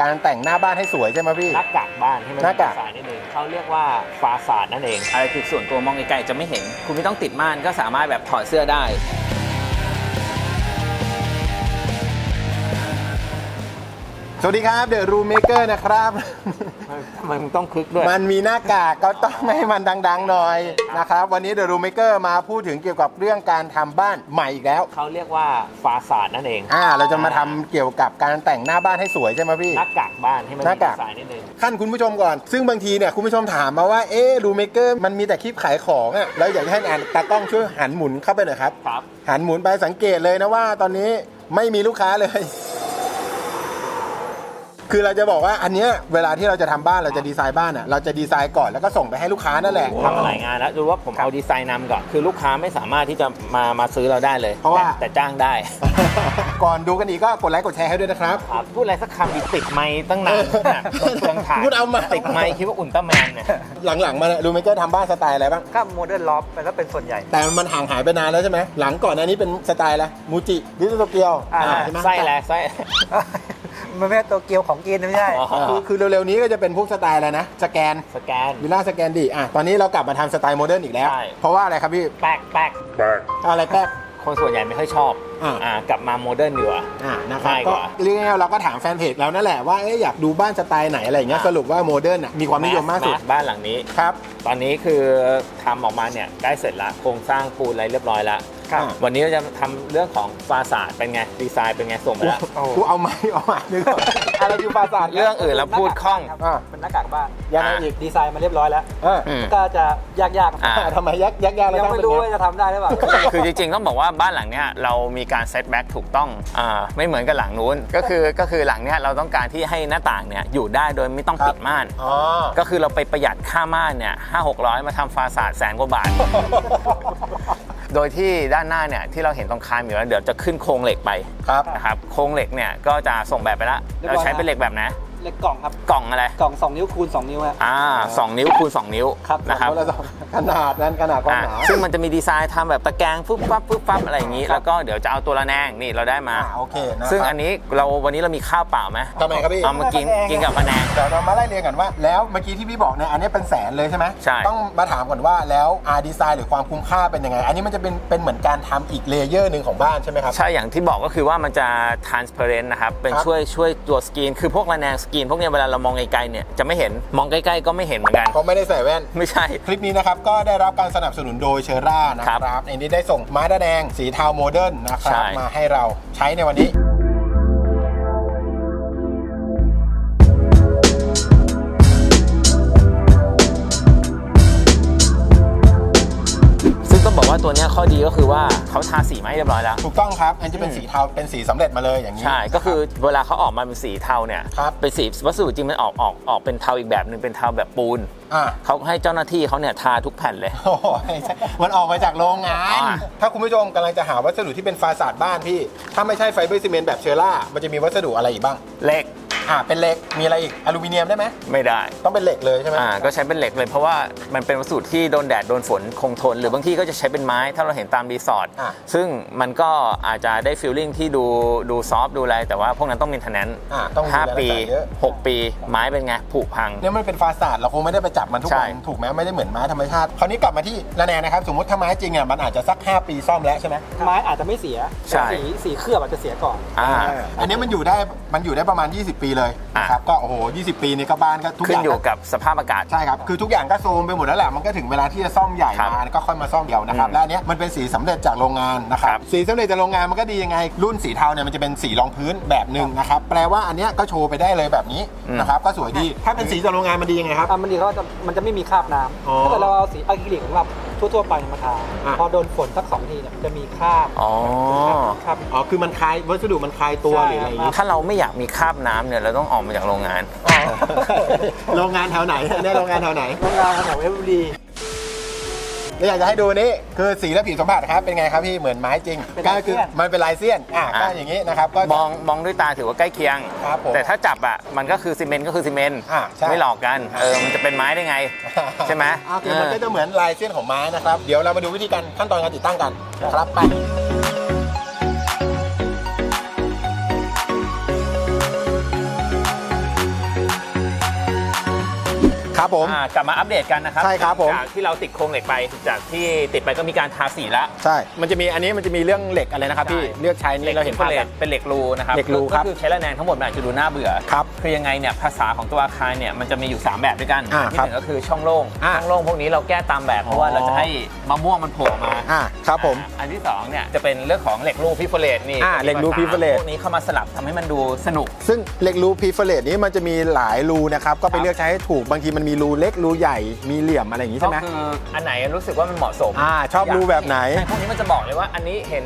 การแต่งหน้าบ้านให้สวยใช่ไหมพี่ หน้ากากบ้านให้มันหน้ากากดีไซน์นิดนึงเขาเรียกว่าฟาสาดนั่นเอง อะไรคือส่วนตัวมองไกลๆจะไม่เห็น คุณไม่ต้องติดม่านก็สามารถแบบถอดเสื้อได้ สวัสดีครับเดอะรูมเมเกอร์นะครับ ทำไมมึงต้องคึกด้วย มันมีหน้ากากก็ต้องให้มันดังๆหน่อยนะครับวันนี้เดอะรูมเมเกอร์มาพูดถึงเกี่ยวกับเรื่องการทำบ้านใหม่อีกแล้ว เขาเรียกว่าฟาสาดนั่นเอง อ่าเราจะมาทำเกี่ยวกับการแต่งหน้าบ้านให้สวยใช่ไหมพี่ หน้ากากบ้านให้มันหดีน้ากากไซน์นิดนึง ขั้นคุณผู้ชมก่อน ซึ่งบางทีเนี่ยคุณผู้ชมถามมาว่าเอ๊รูมเมเกอร์มันมีแต่คลิปขายของอะ่ะแล้วอยากจะให้อ่านตากล้องช่วยหันหมุนเข้าไปหน่อยครับ ครับ หันหมุนไปสังเกตเลยนะว่าตอนนี้ไม่มีลูกค้าเลย คือเราจะบอกว่าอันเนี้ยเวลาที่เราจะทำบ้านเราจะดีไซน์บ้านอะเราจะดีไซน์ก่อนแล้วก็ส่งไปให้ลูกค้านั่นแหละ ทำมาหลายงานแล้วดูว่าผมเอาดีไซน์นำก่อน คือลูกค้าไม่สามารถที่จะมามาซื้อเราได้เลยเพราะว่า แต่แต่จ้างได้ ก่อนดูกันอีกก็กดไลค์กดแชร์ให้ด้วยนะครับ ครับพูดอะไรสักคำดิติดไม้ตั้งนานเนี่ยต้องเปลืองถ่านพูดเอามา ติดไม้คิดว่าอุลตร้าแมนเนี่ยหลังๆมารูมเมเกอร์ทำบ้านสไตล์อะไรบ้าง ก็โมเดิร์นล็อบไปแล้วเป็นส่วนใหญ่ แต่มันห่างหายไปนานแล้วใช่ไหมหลังก่อนอันนี้เป็นสไตล์อะไรมูจิดิสโตเกียวอ่าใช่ไหมไส้แหละไส้ มันไม่ใช่ตัวเกียวของกินไม่ใช่อ๋อ คือคือเร็วๆนี้ก็จะเป็นพวกสไตล์อะไรนะสแกนสแกน วิลล่าสแกนดีอะตอนนี้เรากลับมาทำสไตล์โมเดิร์นอีกแล้ว ใช่ เพราะว่าอะไรครับพี่แป๊กแป๊กอะไรแป๊บ คนส่วนใหญ่ไม่ค่อยชอบอ่าอ่ากลับมาโมเดิร์นดีกว่า อ่านะครับง่ายกก็ว่าเรื่องเราก็ถามแฟนเพจแล้วนั่นแหละว่าเอ๊ะอยากดูบ้านสไตล์ไหนอะไรอย่างเงี้ยอ่าสรุปว่าโมเดิร์นอะมีความนิยมมากสุดแบ้านหลังนี้ ครับ ตอนนี้คือทำออกมาเนี่ยใกล้เสร็จแล้วโครงสร้างปูนอะไรเรียบร้อยแล้ว ครับ วันนี้เราจะทำเรื่องของฟาสาดเป็นไงดีไซน์เป็นไงส่งไปแล้วโอ้กูเอาไม้เอาไม้นึกก่อนอะไรคือปราสาทเรื่องอื่นเราพูดคล่องอ่าเป็นหน้ากากบ้านยังไงอีกดีไซน์มาเรียบร้อยแล้วอ่าอืม ก็จะยากๆ อ่าทำไมยักยักยากแล้วยังตั้งไม่เป็นรู้ไงว่าจะทำได้หรือเปล่า คือจริงๆ ต้องบอกว่าบ้านหลังเนี้ยเรามีการเซตแบ็กถูกต้องอ่าไม่เหมือนกับหลังนู้น ก็คือก็คือหลังเนี้ยเราต้องการที่ให้หน้าต่างเนี่ยอยู่ได้โดยไม่ต้องปิดม่าน อ๋อ ก็คือเราไปประหยัดค่าม่านเนี่ยห้าหกร้อยมาทำฟาสาดแสนกว่าบาท โดยที่ด้านหน้าเนี่ยที่เราเห็นตรงคานอยู่แล้วเดี๋ยวจะขึ้นโครงเหล็กไปครับ นะครับโครงเหล็กเนี่ยก็จะส่งแบบไปแล้วเรียบร้เราอยใช้เป็นเหล็กแบบนะ เล็กกล่องครับกล่องอะไร กล่อง2นิ้วคูณ2นิ้วฮะ อ่าสองนิ้วคูณสองนิ้วครับนะครับคนละสองขนาดนั้นขนาดความอ่าหนาซึ่งมันจะมีดีไซน์ทำแบบตะแกรงฟึบฟับฟึบฟับอะไรอย่างนี้ แล้วก็เดี๋ยวจะเอาตัวระแนงนี่เราได้มา อ่าโอเคนะซึ่งครับอันนี้เราวันนี้เรามีข้าวเปล่าไหมทำไมครับพี่ เอามากินกินกับระแนง เดี๋ยวเรามาไล่เรียงกันว่า แล้วเมื่อกี้ที่พี่บอกเนี่ยอันนี้เป็นแสนเลยใช่ไหมใช่ ต้องมาถามก่อนว่าแล้วอาร์ดีไซน์หรือความคุ้มค่าเป็นยังไง อันนี้มันจะเป็นเป็นเหมือนการทำอีกเลเยอร์หนึ่งของบ้านใช่ไหมครับ ใช่อย่างที่บอกก็คือว่ามันจะ transparent นะครับ เป็นครับช่วยช่วยตัวสกรีน คือพวกระแนงสกรีนพวกเนี้ยเวลาเรามองไกลๆเนี่ยจะไม่เห็นมองใกล้ๆก็ไม่เห็นเหมือนกัน เพราะไม่ได้ใส่แว่น ไม่ใช่ คลิปนี้นะครับก็ได้รับการสนับสนุนโดยเชอร่านะคครัรับบอันนี้ได้ส่งไม้ระแดงสีเทาโมเดิร์นนะครัใช่บมาให้เราใช้ในวันนี้ ต้องบอกว่าตัวเนี้ยข้อดีก็คือว่าเขาทาสีมาให้เรียบร้อยแล้ว ถูกต้องครับ อันนี้จะเป็นสีเทาเป็นสีสำเร็จมาเลยอย่างนี้ ใช่ ก็คือเวลาเขาออกมาเป็นสีเทาเนี่ย ครับเป็นสีวัสดุจริงมันออกออกออกเป็นเทาอีกแบบหนึ่งเป็นเทาแบบปูน อ่า เขาให้เจ้าหน้าที่เขาเนี่ยทาทุกแผ่นเลย โอ้โหมันออกมาจากโรงงาน อ่า ถ้าคุณผู้ชมกำลังจะหาวัสดุที่เป็นฟาสาดบ้านพี่ ถ้าไม่ใช่ไฟเบอร์ซีเมนต์แบบเชอร่า มันจะมีวัสดุอะไรอีกบ้าง เหล็ก อ่าเป็นเหล็กมีอะไรอีกอลูมิเนียมได้ไหมไม่ได้ต้องเป็นเหล็กเลยใช่ไหมอ่าก็ใช้เป็นเหล็กเลยเพราะว่ามันเป็นวัสดุที่โดนแดดโดนฝนคงทน หรือบางที่ก็จะใช้เป็นไม้ถ้าเราเห็นตามรีสอร์ทอะ ซึ่งมันก็อาจจะได้ฟีลลิ่งที่ดูดูซอฟต์ดูอะไร แต่ว่าพวกนั้นต้องมีทนแนนอ่าต้องดูห้าแลรักปีษาเยอะ6ปี ไม้เป็นไงผุพัง เนี่ยมันเป็นฟาสาดเราคงไม่ได้ไปจับมันทุกใช่วันถูกไหมไม่ได้เหมือนไม้ธรรมชาติคราวนี้กลับมาที่ระแนงนะครับ สมมติถ้าไม้จริงอะมันอาจจะสัก 5 ปีซ่อมแล้วใช่ไหมไม้อาจจะไม่เสียใช่ แต่สีสีเคลือบอาจจะเสียก่อน อ่า อันนี้มันอยู่ได้มันอยู่ได้ประมาณ 20 ปีเลยอะนะครับก็โอ้โห20 ปีนี่ก็บ้านก็ทุกอขึ้นย่างอยู่ก็กับสภาพอากาศ ใช่ครับคือทุกอย่างก็โซมไปหมดแล้วแหละมันก็ถึงเวลาที่จะซ่อมใหญ่ครับมาก็ค่อยมาซ่อมเดี่ยวนะครับอืมและอันเนี้ยมันเป็นสีสำเร็จจากโรงงานนะครับครับสีสำเร็จจากโรงงานมันก็ดียังไง รุ่นสีเทาเนี่ยมันจะเป็นสีรองพื้นแบบหนึ่งนะครับแปลว่าอันเนี้ยก็โชว์ไปได้เลยแบบนี้นะครับก็สวยดีถ้าเป็นสีจากโรงงานมันดียังไงครับ อะมันดีเขาจะมันจะไม่มีคราบน้อ๋อำถ้าเกิดเราเอาสีอะคริลิกของเรา ทั่วๆไปมาทาอะ พอโดนฝนสักสองทีเนี่ยจะมีคราบอ๋อ คราบ อ๋อ คือมันคลายวัสดุมันคลายตัวใช่หรืออะไรอย่างงี้ถ้าเราไม่อยากมีคราบน้ำเนี่ย เราต้องออกมาจากโรงงานอ๋อโรงงานแถวไหนอันเนี้ยโรงงานแถวไหน โรงงานแถวเอฟดี แล้วอยากจะให้ดูนี่คือสีและผิวสัมผัสครับเป็นไงครับพี่เหมือนไม้จริงเป็นก็ลายเสี้คือยน มันเป็นลายเสี้ยนอะก็อะ อย่างนี้นะครับก็มองมองด้วยตาถือว่าใกล้เคียง ครับผมแต่ถ้าจับอะมันก็คือซีเมนต์ก็คือซีเมนต์อะใช่ ไม่หลอกกันเออมันจะเป็นไม้ได้ไง ใช่ไหม โอเคมันก็จะเหมือนลายเส้นของไม้นะครับ เดี๋ยวเรามาดูวิธีการขั้นตอนการติดตั้งกันนะครับไป ครับผมอ่ากลับมาอัปเดตกันนะครับใช่ครับผม จากที่เราติดโครงเหล็กไป จากที่ติดไปก็มีการทาสีแล้ว ใช่ มันจะมีอันนี้มันจะมีเรื่องเหล็กอะไรนะครับพี่ ใช่ เลือกใช้นี่เราเห็นภาพเหล็กักนเป็นเหล็กรูนะครับเหล็กรูครับก็คือใช้ระแนงทั้งหมดมันอาจจะดูน่าเบื่อครับคือยังไงเนี่ยภาษาของตัวอาคารเนี่ยมันจะมีอยู่ 3 แบบด้วยกันอ่าที่ครับหนึ่งก็คือช่องโล่งอ่า ช่องโล่งพวกนี้เราแก้ตามแบบเพราะว่าอ๋อเราจะให้มะม่วงมันโผล่มา อ่าครับผม อ่าอันที่สองเนี่ยจะเป็นเรื่องของเหล็กรูพิโฟเลตนี่อ่าเหล็กรู Perforate พวกนี้เข้ามาสลับทำให้มันดูสนุก ซึ่งเหล็กรูพีเฟเลตนี้มันจะมีหลายรูนะครับ ก็ไปครับเลือกใช้ให้ถูก บางทีมันมีรูเล็กรูใหญ่มีเหลี่ยมอะไรอย่างนี้ก็ใช่ไหมคืออันไหนรู้สึกว่ามันเหมาะสมอ่าชอบรูแบบไหน ใช่พวกนี้มันจะบอกเลยว่าอันนี้เห็น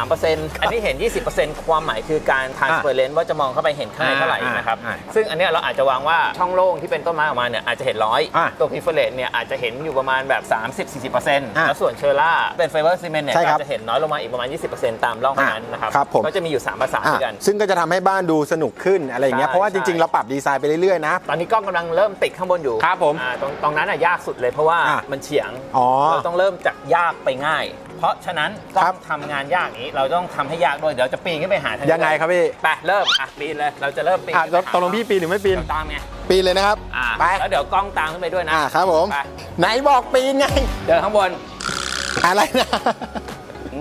33%อันนี้เห็น 20%ความหมายคือการ transparent ว่าจะมองเข้าไปเห็นข้างในเท่าไหร่อ่านะครับอ่าซึ่งอันเนี้ยเราอาจจะวางว่าช่องโล่งที่เป็นต้นไม้ออกมาเนี่ยอาจจะเห็นร้อยอ่าตัวพิเฟเลตเนี่ยอาจจะเห็นอยู่ประมาณแบบ 30-40%อ่าแล้วส่วนเชอร่าเป็นไฟเบอร์ซีเมนต์เนี่ยใช่ก็ครับอาจจะเห็นน้อยลงมาอีกประมาณ 20%ตามร่องนั้นนะครับครับผม ก็จะมีอยู่3ภาษาอะด้วยกัน ซึ่งก็จะทำให้บ้านดูสนุกขึ้นอะไรอย่างเงี้ยใช่เพราะว่าจใช่ ริงๆ เราปรับดีไซน์ไปเรื่อยๆนะ ตอนนี้กล้องกำลังเริ่มติดข้างบนอยู่ครับผมอ่าตรงตรงนั้นอะยากสุดเลยเพราะว่าอะมันเฉียงอ๋อเราต้องเริ่มจากยากไปง่าย เพราะฉะนั้นกล้ครัอบ งทำงานยากอย่างนี้เราต้องทำให้ยากด้วยเดี๋ยวจะปีนขึ้นไปหาทายังไงครับพี่ไปเริ่มอะปีนเลยเราจะเริ่มปีนอะขึ้นไปหาตกลงพี่ปีนหรือไม่ปีน เดี๋ยวตามไงปีนเลยนะครับ อ่าไป แล้วเดี๋ยวกล้องตามขึ้นไปด้วยนะอ่าครับผม ไปไหนบอกปีนไง เดินข้างบนอะไรนะ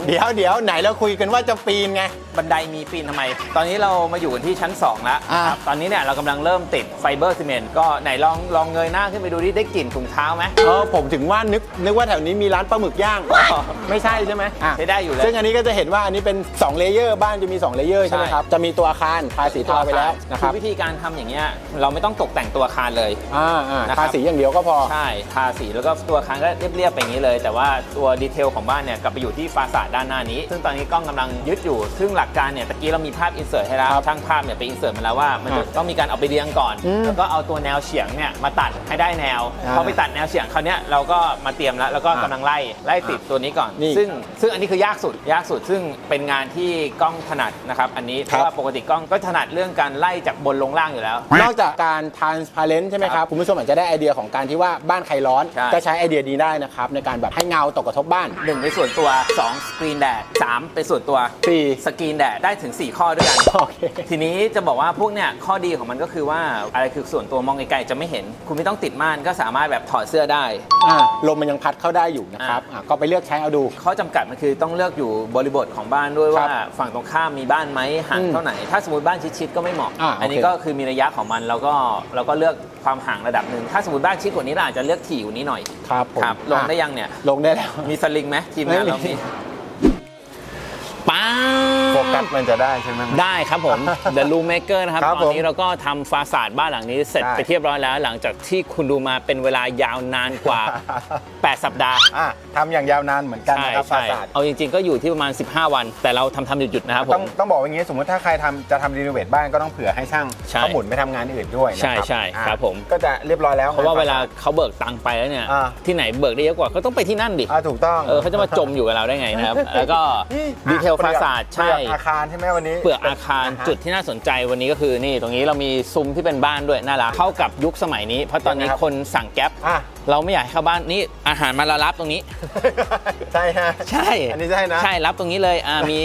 เดี๋ยวเดี๋ยวไหนเราคุยกันว่าจะปีนไง บันไดมีปีนทำไม ตอนนี้เรามาอยู่กันที่ชั้น 2 แล้วอ่าครับตอนนี้เนี่ยเรากำลังเริ่มติดไฟเบอร์ซีเมนต์ก็ไหนลองลองเงยหน้าขึ้นไปดูดิได้กลิ่นถุงเท้าไหมเออผมถึงว่านึกนึกว่าแถวนี้มีร้านปลาหมึกย่างอ๋อไม่ใช่ใช่ไหมอะ ใช้ได้อยู่เลย ซึ่งอันนี้ก็จะเห็นว่าอันนี้เป็น 2 เลเยอร์บ้านจะมี 2 เลเยอร์ใช่ไหมใช่ครับ จะมีตัวอาคารทาสีเทาไปแล้วนะคคืรับอวิธีการทำอย่างเงี้ยเราไม่ต้องตกแต่งตัวอาคารเลย อ่าอ่านะครับ ทาสีอย่างเดียวก็พอ ใช่ ทาสีแล้วก็ตัวอาคารก็เรียบๆไปอย่างนี้เลย แต่ว่าตัวดีเทลของบ้านเนี่ยกลับไปอยู่ที่ฟาสาดด้านหน้านี้ ซึ่งตอนนี้กล้องกำลังยึดอยู่ ซึ่งหลักการเนี่ยตะกี้เรามีภาพอินเสิร์ตให้แล้วครับช่างภาพเนี่ยไปอินเสิร์ตมาแล้วว่ามันจะอ่าต้องมีการเอาไปเรียงก่อน อืมแล้วก็เอาตัวแนวเฉียงเนี่ยมาตัดให้ได้แนวอ่าพอไปตัดแนวเฉียงคราวเนี้ยเราก็มาเตรียมแล้วแล้วก็อ่ากำลังไล่ไล่ติดตัวนี้ก่อน นี่ซึ่งซึ่งอันนี้คือยากสุดยากสุด ซึ่งเป็นงานที่กล้องถนัดนะครับอันนี้เพครับ ราะว่าปกติกล้องก็ถนัดเรื่องการไล่จากบนลงล่างอยู่แล้ว นอกจากการ transparent ใช่ไหมครับคุณผู้ชมอาจจะได้ไอเดียของการที่ว่าบ้านใครร้อน ใช่ ก็ใช้ไอเดียนี้ได้นะครับในการแบบให้เงาตกกระทบบ้าน หนึ่งเป็นส่วนตัว2สกรีนแดด3เป็นส่วนตัวสี่ สกรีนแดดได้ถึง 4 ข้อด้วยกัน โอเค ทีนี้จะบอกว่าพวกเนี่ยข้อดีของมันก็คือว่าอะไรคือส่วนตัวมองไกลๆจะไม่เห็น คุณไม่ต้องติดม่านก็สามารถแบบถอดเสื้อได้ อ่าลมมันยังพัดเข้าได้อยู่นะครับอ่าก็ไปเลือกใช้เอาดู ข้อจำกัดมันคือต้องเลือกอยู่บริบทของบ้านด้วยครัว่าบฝั่งตรงข้ามมีบ้านไหมห่างอืมเท่าไหนถ้าสมมติบ้านชิดๆก็ไม่เหมาะอ่าอันนี้โอเคก็คือมีระยะของมันแล้วก็เราก็เลือกความห่างระดับหนึ่งถ้าสมมติบ้านชิดกว่านี้เราอาจจะเลือกถี่กว่านี้หน่อยครับผมครับลงได้อะยังเนี่ย ลงได้แล้ว มีสลิงไหมทีมงานเราไม่มีมีป้าโฟ กัสมันจะได้ใช่ไหม ได้ครับผม The Room Maker นะครับ ครับตอนผมนี้เราก็ทำฟาสาดบ้านหลังนี้เสร็จได้ไปเรียบร้อยแล้ว หลังจากที่คุณดูมาเป็นเวลายาวนานกว่า 8 สัปดาห์อะทำอย่างยาวนานเหมือนกันใช่นะครับฟาใช่สาดเอาจริงๆ ก็อยู่ที่ประมาณ 15 วัน แต่เราทำทำหยุดๆนะครับผต้องม ต้องบอกอย่างนี้สมมติถ้าใครทำจะทำรีโนเวทบ้านก็ต้องเผื่อให้ช่างใช่เขาหมุนไปทำงานอื่นด้วยนะใช่ครับใช่อะครับผม ก็จะเรียบร้อยแล้วเพราะว่าเวลาฟสดเขาเบิกตังค์ไปแล้วเนี่ย อ่า ที่ไหนเบิกได้เยอะกว่าก็ต้องไปที่นั่นดิ อ่าถูกต้อง เออเขาจะมาจมอยู่กับเราได้ไงนะครับ แล้วก็ดีเทลอะฟาสาดเปลืใช่อกอาคารใช่ไหมวันนี้ เปลือกอาคารฮะจุดที่น่าสนใจวันนี้ก็คือนี่ตรงนี้เรามีซุ้มที่เป็นบ้านด้วยน่ารักเข้ากับยุคสมัยนี้ เพราะตอนนี้ยังไงครับคนสั่งแก๊ปอะ เราไม่อยากให้เข้าบ้านนี่อาหารมารับตรงนี้ ใช่ฮะใช่อันนี้ใช่นะใช่รับตรงนี้เลยอ่ามี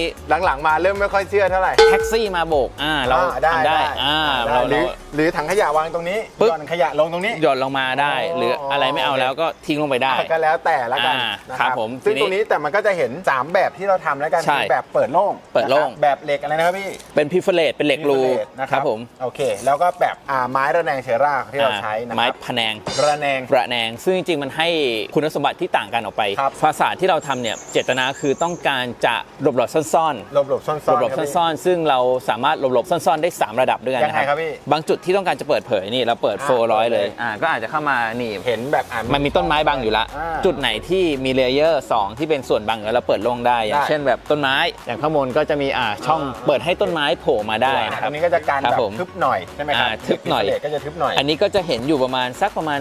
หลังๆมาเริ่มไม่ค่อยเชื่อเท่าไหร่แท็กซี่มาโบกอ่าเราอ่าได้ทำได้ได้อ่าได้เราหรืเราอหรือถังขยะวางตรงนี้ปึ๊บหย่อนขยะลงตรงนี้หย่อนลงมาได้อ๋อหรืออะไรไม่เอาแล้วก็ทิ้งลงไปได้ก็แล้วแต่ละกันอ่านะครับผมซึ่งทีนี้ตรงนี้แต่มันก็จะเห็น 3 แบบที่เราทำแล้วกันใช่คือแบบเปิดโล่งเปิดโล่งนะครับแบบเหล็กอะไรนะครับพี่เป็นพิเฟเลตเป็นเหล็กรูพิเศษนะคครัรับบผมโอเค แล้วก็แบบอ่าไม้ระแนงเชอร่าที่เราใช้นะไม้ครับพะแนงระแนงประแนงซึ่งจริงๆ มันให้คุณสมบัติที่ต่างกันออกไป ครับฟาสาดที่เราทำเนี่ยเจตนาคือต้องการจะหลบหลบๆซ่อนๆหลบหลบๆซ่อนหลบหลบๆครับพี่ซ่อนๆ ซึ่งเราสามารถหลบหลบซ่อนๆ ได้ 3 ระดับด้วยกันยังไงนะครับพี่ บางจุดที่ต้องการจะเปิดเผยนี่เราเปิดอ่าโฟร้อยเลยเปิดเลย อ่าก็อาจจะเข้ามานี่เห็นแบบอ่ามันมีต้นไม้บังอยู่ละ อ่าจุดไหนที่มีเลเยอร์ 2 ที่เป็นส่วนบังอยู่แล้วเราเปิดโล่งได้ อย่างได้ เช่นแบบต้นไม้ อย่างข้างบนก็จะมีอ่าช่องอ่าเปิดให้ต้นไม้โผล่มาได้นะคตรัรบงนี้ก็จะการครับแบบผมทึบหน่อยใช่ไหมครับอ่าทึบหน่อย พิเศษก็จะทึบหน่อย อันนี้ก็จะเห็นอยู่ประมาณสักประมาณ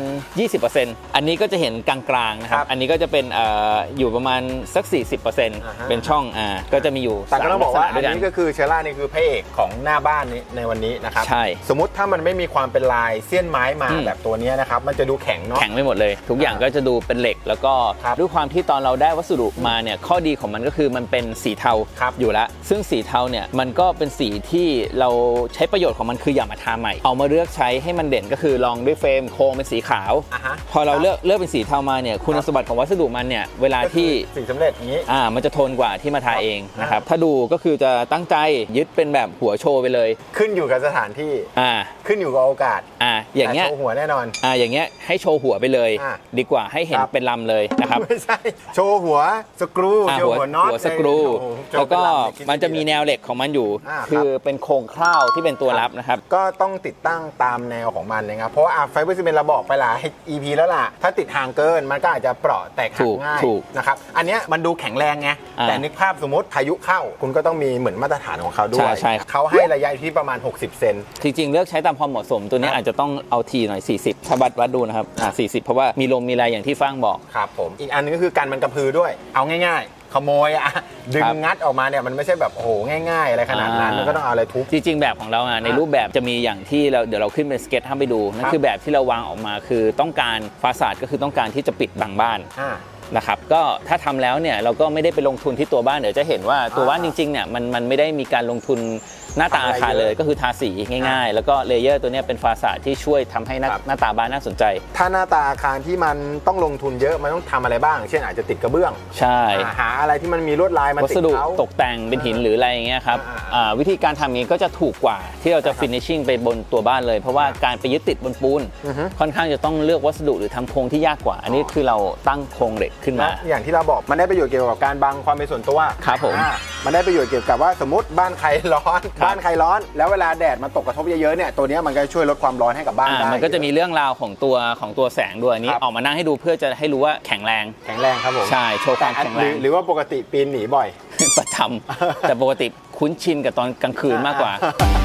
20%อันนี้ก็จะเห็นกลางๆนะครัครับบ อันนี้ก็จะเป็นเอ่ออยู่ประมาณสัก 40%อ่าฮะเป็นช่องอ่าก็จะมีอยู่แต่ก็ต้องบอกว่าสมอัลันษณะด้วยกันี้ก็คือเชล่านี่คือพระเอกของหน้าบ้านนี้ในวันนี้นะครับใช่ สมมติถ้ามันไม่มีความเป็นลายเสี้ยนไม้มาอืมแบบตัวเนี้ยนะครับมันจะดูแข็งเนาะ แข็งไม่หมดเลย ทุกอย่างก็จะดูเป็นเหล็ก แล้วก็ครับด้วยความที่ตอนเราได้วัสดุมาเนี่ยข้อดีของมันก็คือมันเป็นสีเทาครับอยู่แล้ว ซึ่งสีเทาเนี่ยมันก็เป็นสีที่เราใช้ประโยชน์ของมันคืออย่ามาทาใหม่ เอามาเลือกใช้ให้มันเด่นก็คือลองด้วยเฟรมโครงเป็นสีขาว อะฮะพอเราเลือกเลือกเป็นสีเทามาเนี่ยคุณสมบัติของวัสดุมันเนี่ยเวลาที่สิ่งสำเร็จอย่างนี้อ่ามันจะทนกว่าที่มาทาเองครับนะครับถ้าดูก็คือจะตั้งใจยึดเป็นแบบหัวโชว์ไปเลย ขึ้นอยู่กับสถานที่อ่าขึ้นอยู่กับโอกาส อ่าอย่างเงี้ยแต่โชว์หัวแน่นอนอ่าอย่างเงี้ยให้โชว์หัวไปเลยอะดีกว่าให้เห็นครับเป็นลำเลยนะครับไม่ใช่โชว์หัวสกรูอ่าโชว์หัวน็อตหัวสกรูโอ้โหโชแล้วเป็ก็ลำคิดมันจะมีดีแนวเหล็กของมันอยู่อ่าครับคือเป็นโครงคร่าวที่เป็นตัวรับนะครับ ก็ต้องติดตั้งตามแนวของมันนะครับเพราะว่าไฟเบอร์ซีเมนต์เราบอกไปหลาย EP แล้วล่ะ ถ้าติดห่างเกินมันก็อาจจะเปราะแตกหัถูกกง่ายถูกนะครับอันเนี้ยมันดูแข็งแรงไงอ่าแต่นึกภาพสมมติพายุเข้า คุณก็ต้องมีเหมือนมาตรฐานของเขาด้วใช่ยใช่เขาให้ระยะอยู่ที่ประมาณ 60 เซนจริงๆเลือกใช้ตามความเหมาะสมตัวนี้ครับอาจจะต้องเอาทีหน่อย 40ถ้าวัดวัดดูนะครับอ่า40 เพราะว่ามีลมมีอะไรอย่างที่ฟ้างบอก ครับผมอีกอันนึงก็คือการมันกระพือด้วย เอาง่ายๆ ขโมยอะดึงครับงัดออกมาเนี่ยมันไม่ใช่แบบโอ้โหง่ายๆ อะไรขนาดนั้นอ่ามั มันก็ต้องเอาอะไรทุบ จริงๆแบบของเราอะในรูปแบบจะมีอย่างที่เราเดี๋ยวเราขึ้นเป็นสเก็ตให้ไปดูนั่นครับ คือแบบที่เราวางออกมาคือต้องการฟาสาดก็คือต้องการที่จะปิดบังบ้าน อ่า นะครับก็ถ้าทำแล้วเนี่ยเราก็ไม่ได้ไปลงทุนที่ตัวบ้านเดี๋ยวจะเห็นว่าตัวบ้านจริงๆเนี่ยมันมันไม่ได้มีการลงทุน หน้าตาอาคารเลยก็คือทาสีง่าย ๆ แล้วก็เลเยอร์ตัวเนี้ยเป็นฟาสาดที่ช่วยทำให้หน้าครับหน้าตาบ้านน่าสนใจ ถ้าหน้าตาอาคารที่มันต้องลงทุนเยอะมันต้องทำอะไรบ้าง เช่นอาจจะติดกระเบื้อง ใช่อ่าหาอะไรที่มันมีลวดลายมาวัติสดดุเขาตกแต่งเป็นหินหรืออะไรอย่างเงี้ยครับอ่าอ่าวิธีการทำนี้ก็จะถูกกว่าที่เราจะ finishing ไปบนตัวบ้านเลย เพราะว่าการไปยึดติดบนปูนอือฮึค่อนข้างจะต้องเลือกวัสดุหรือทำโครงที่ยากกว่า อันนี้คือเราตั้งโครงเหล็กขึ้นมาและอย่างที่เราบอกมันได้ประโยชน์เกี่ยวกับการบังความเป็นส่วนตัวครับผมอ่ามันได้ประโยชน์เกี่ยวกับว่าสมมติบ้านใครร้อนครับบ้านใครร้อน แล้วเวลาแดดมันตกกระทบเยอะๆเนี่ยตัวเนี้ยมันก็ช่วยลดความร้อนให้กับบ้านอ่าได้มันก็จะมีเรื่องราวของตัวของตัวแสงด้วยอันนี้ครับออกมานั่งให้ดูเพื่อจะให้รู้ว่าแข็งแรงแข็งแรงครับผมใช่โชว์ความแต่แข็งหแรรืองหรือว่าปกติปีนหนีบ่อยประจำแต่ปกติคุ้นชินกับตอนกลางคืนมากกว่า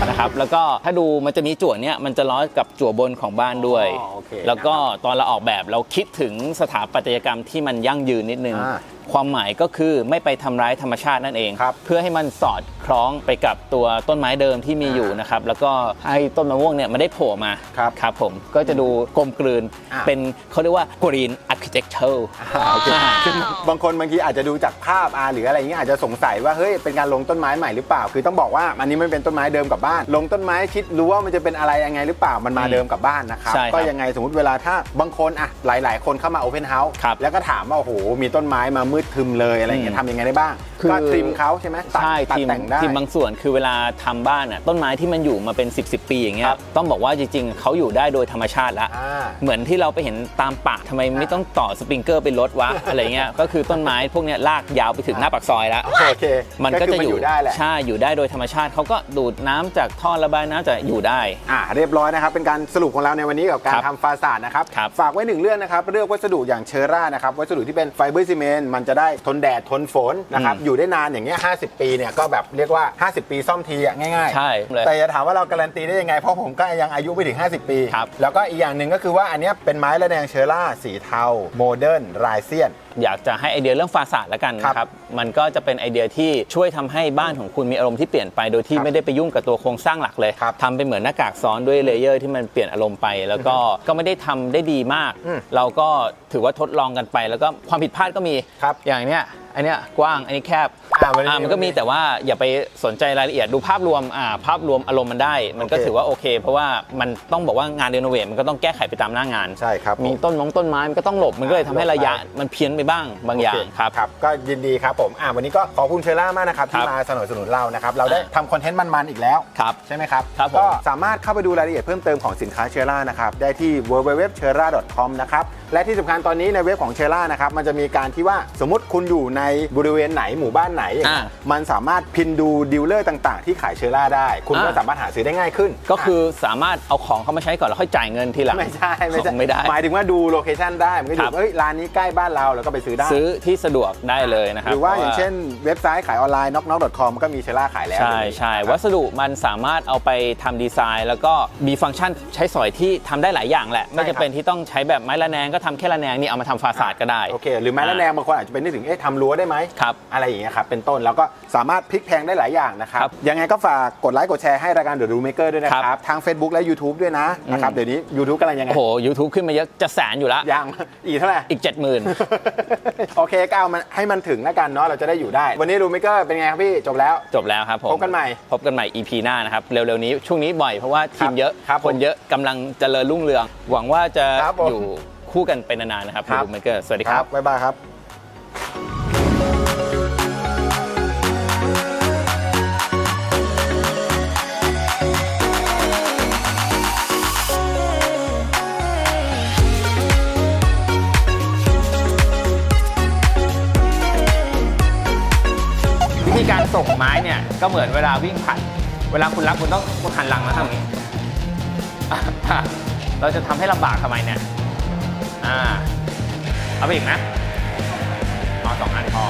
อ่านะครับแล้วก็ถ้าดูมันจะมีจั่วเนี้ยมันจะล้อกับจั่วบนของบ้านด้วยอ๋อโอเคแล้วก็ตอนเราออกแบบเราคิดถึงสถาปัตยกรรมที่มันยั่งยืนนิดนึงอ่า ความหมายก็คือไม่ไปทำร้ายธรรมชาตินั่นเองครับเพื่อให้มันสอดคล้องไปกับตัวต้นไม้เดิมที่มีอยู่นะครับแล้วก็ให้ต้นมะม่วงเนี่ยมันได้โผล่มาครับครับผมก็จะดูกลมกลืนอ่าเป็นเขาเรียกว่า green architecture อ่าโอเคซึ่งบางคนบางทีอาจจะดูจากภาพอาหรืออะไรอย่างเงี้ยอาจจะสงสัยว่าเฮ้ยเป็นการลงต้นไม้ใหม่หรือเปล่า คือต้องบอกว่าอันนี้มันเป็นต้นไม้เดิมกับบ้าน ลงต้นไม้คิดรู้ว่ามันจะเป็นอะไรยังไงหรือเปล่ามันมาอืมเดิมกับบ้านนะครับใช่ครับก็ยังไงสมมติเวลาถ้าบางคนอะหลาย ๆ คนเข้ามาโอเพนเฮาส์ครับแล้วก็ถามว่าโอ้โหมีต้นไม้มามืดทึมเลยอะไรอย่างเงี้ยอืมทำยังไงได้บ้างคือก็ทริมเขาใช่ไหมตัดใช่ตัดทีมแต่งได้ ทีมบางส่วนคือเวลาทำบ้านอะต้นไม้ที่มันอยู่มาเป็น 10บสปีอย่างเงี้ยครับ ต้องบอกว่าจริงๆเขาอยู่ได้โดยธรรมชาติแล้วอ่า เหมือนที่เราไปเห็นตามป่าทำไมไม่ต้องต่อสปริงเกอร์เป็นรถวะ อะไรเงี้ยก็คือต้นไม้พวกเนี้ยลากยาวไปถึงหน้าปากซอยแล้วโอเคมันก็จะคือยู่ได้แหละ ใช่อยู่ได้โดยธรรมชาติเขาก็ดูดน้ำจากท่อระบายน้ำจะอยู่ได้ อ่าเรียบร้อยนะครับ เป็นการสรุปของเราในวันนี้กับการครับทำฟาสาดนะครับ ครับฝากไว้หนึ่งเรื่องนะครับ เลือกวัสดุอย่างเชอร่านะครับ วัสดุที่เป็นไฟเบอร์ซีเมนต์มันจะได้ทนแดด ทนฝนนะครับ อืมอยู่ได้นานอย่างเงี้ย50ปีเนี่ยก็แบบเรียกว่า 50 ปีซ่อมทีอะง่ายๆ ใช่เลย แต่จะถามว่าเราการันตีได้ยังไง เพราะผมก็ยังอายุไม่ถึง 50 ปี ครับ แล้วก็อีกอย่างหนึ่งก็คือว่าอันเนี้ยเป็นไม้ระแนงเชอร่าสีเทาโมเดิร์นรายเซียน อยากจะให้ไอเดียเรื่องฟาสาดแล้วกันนะคครัรับบมันก็จะเป็นไอเดียที่ช่วยทำให้บ้านของคุณมีอารมณ์ที่เปลี่ยนไปโดยที่ครับไม่ได้ไปยุ่งกับตัวโครงสร้างหลักเลยครับทำเป็นเหมือนหน้ากากซ้อนด้วยเลเยอร์ที่มันเปลี่ยนอารมณ์ไป แล้วก็ก็ไม่ได้ทำได้ดีมากอืมเราก็ถือว่าทดลองกันไป แล้วก็ความผิดพลาดก็มีครับอย่างเนี้ยอันเนี้ยกว้างอันนี้แคบอ่ามันอ่ามันก็มีแต่ว่าอย่าไปสนใจรายละเอียดดูภาพรวมอ่าภาพรวมอารมณ์มันได้ มันก็โอเคถือว่าโอเค เพราะว่ามันต้องบอกว่างานเรโนเวทมันก็ต้องแก้ไขไปตามหน้างานใช่ครับมีต้นมงต้นไม้มันก็ต้องหลบมันก็เลยทำให้ระยะหลบไปมันเพี้ยนไปบ้างบางอย่างโเคครับ ครับ ก็ยินดีครับผมอ่าวันนี้ก็ขอบคุณเชอร่ามากนะครับคที่รับมาสนับสนุนเรานะครับ เราได้ทำคอนเทนต์มันๆอีกแล้วครับใช่ไหมครับครับผมก็สามารถเข้าไปดูรายละเอียดเพิ่มเติมของสินค้าเชอร่านะครับได้ที่ www.chera.com นะครับและที่สำคัญตอนนี้ในเว็บของเชอร่านะครับมันจะมีการที่ว่าสมมติคุณอยู่ในบริเวณไหนหมู่บ้านไหนอย่างเงี้ยอ่ามันสามารถพินดูดีลเลอร์ต่าง ๆ ที่ขายเชอร่าได้ คุณก็อ่าสามารถหาซื้อได้ง่ายขึ้น ก็คือสามารถเอาของเข้ามาใช้ก่อนแล้วค่อยจ่ายเงินทีหลังไม่ใช่ไม่ใช่ไม่ได้หมายถึงว่าดูโลเคชันได้มันก็อครัยู่บเฮ้ยร้านนี้ใกล้บ้านเราแล้วก็ไปซื้อได้ซื้อที่สะดวกได้เลยนะครับหรือว่าพะอย่างเช่นเว็บไซต์ขายออนไลน์ knocknock.com ก็มีเชล่าขายแล้วใช่ใช่วัสดุมันสามารถเอาไปทำดีไซน์ แล้วก็มีฟังก์ชันใช้สอยที่ทำได้หลายอย่างแหละไม่จะเป็นที่ต้องใช้แบบไม้ระแนงก็ทำแค่ระแนงนี่เอามาทำฟาสาดก็ได้ โอเคหรือแม้ละแนงบางคนอาจจะเป็นนึกถึงเอ๊ะทำรั้วได้ไหมครับอะไรอย่างเงี้ยครับเป็นต้นแล้วก็สามารถพลิกแพลงได้หลายอย่างนะครับครับยังไงก็ฝากกดไลค์กดแชร์ให้รายการ The Rule Maker ด้วยนะคครัรับบทาง Facebook และ YouTube ด้วยนะนะครับอืม เดี๋ยวนี้ YouTube กำลังยังไงโอ้โห YouTube ขึ้นมาเยอะจะแสนอยู่แล้วยัง อีกเท่าไหร่ อีก 70,000 โอเคก็เอามันให้มันถึงแล้วกันเนาะเราจะได้อยู่ได้ วันนี้รูมิเกอร์เป็นไงครับพี่จบแล้ว จบแล้วครับผมพบกันใหม่พบกันใหม่ EP หน้านะครับ เร็วๆนี้ช่วงนี้บ่อยเพราะว่าทีมเยอะครับผมคนเยอะกำลังเจริญรุ่งเรือง หวังว่าจะครับผม อยู่ คู่กันเป็นนานๆนะครับครับดูเมเกอร์สวัสดีครับบ๊ายบายครับวิธีการส่งไม้เนี่ยก็เหมือนเวลาวิ่งผลัด เวลาคุณรับคุณต้องหันหลังมาทางนี้อะเราจะทำให้ลำบากทำไมเนี่ย อ่า เอาไปอีกนะเอาสองอันพอ